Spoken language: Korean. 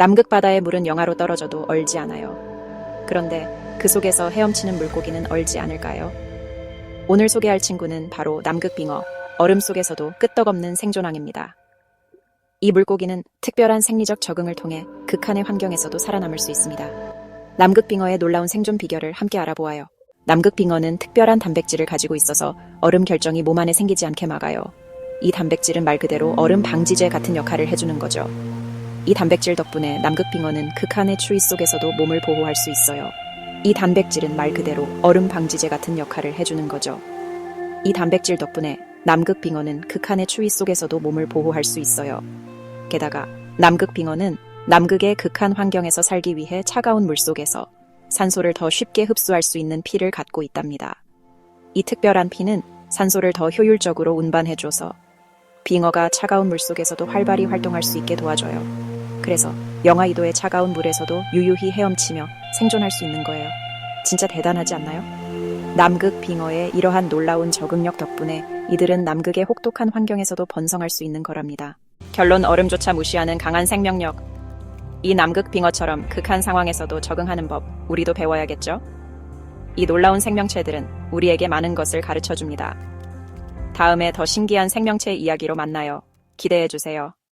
남극 바다의 물은 영하로 떨어져도 얼지 않아요. 그런데 그 속에서 헤엄치는 물고기는 얼지 않을까요? 오늘 소개할 친구는 바로 남극 빙어, 얼음 속에서도 끄떡없는 생존왕입니다. 이 물고기는 특별한 생리적 적응을 통해 극한의 환경에서도 살아남을 수 있습니다. 남극 빙어의 놀라운 생존 비결을 함께 알아보아요. 남극 빙어는 특별한 단백질을 가지고 있어서 얼음 결정이 몸 안에 생기지 않게 막아요. 이 단백질은 말 그대로 얼음 방지제 같은 역할을 해주는 거죠. 이 단백질 덕분에 남극 빙어는 극한의 추위 속에서도 몸을 보호할 수 있어요. 이 단백질은 말 그대로 얼음 방지제 같은 역할을 해주는 거죠. 이 단백질 덕분에 남극 빙어는 극한의 추위 속에서도 몸을 보호할 수 있어요. 게다가 남극 빙어는 남극의 극한 환경에서 살기 위해 차가운 물 속에서 산소를 더 쉽게 흡수할 수 있는 피를 갖고 있답니다. 이 특별한 피는 산소를 더 효율적으로 운반해줘서 빙어가 차가운 물 속에서도 활발히 활동할 수 있게 도와줘요. 그래서 영하 2도의 차가운 물에서도 유유히 헤엄치며 생존할 수 있는 거예요. 진짜 대단하지 않나요? 남극 빙어의 이러한 놀라운 적응력 덕분에 이들은 남극의 혹독한 환경에서도 번성할 수 있는 거랍니다. 결론 얼음조차 무시하는 강한 생명력. 이 남극 빙어처럼 극한 상황에서도 적응하는 법 우리도 배워야겠죠? 이 놀라운 생명체들은 우리에게 많은 것을 가르쳐 줍니다. 다음에 더 신기한 생명체 이야기로 만나요. 기대해 주세요.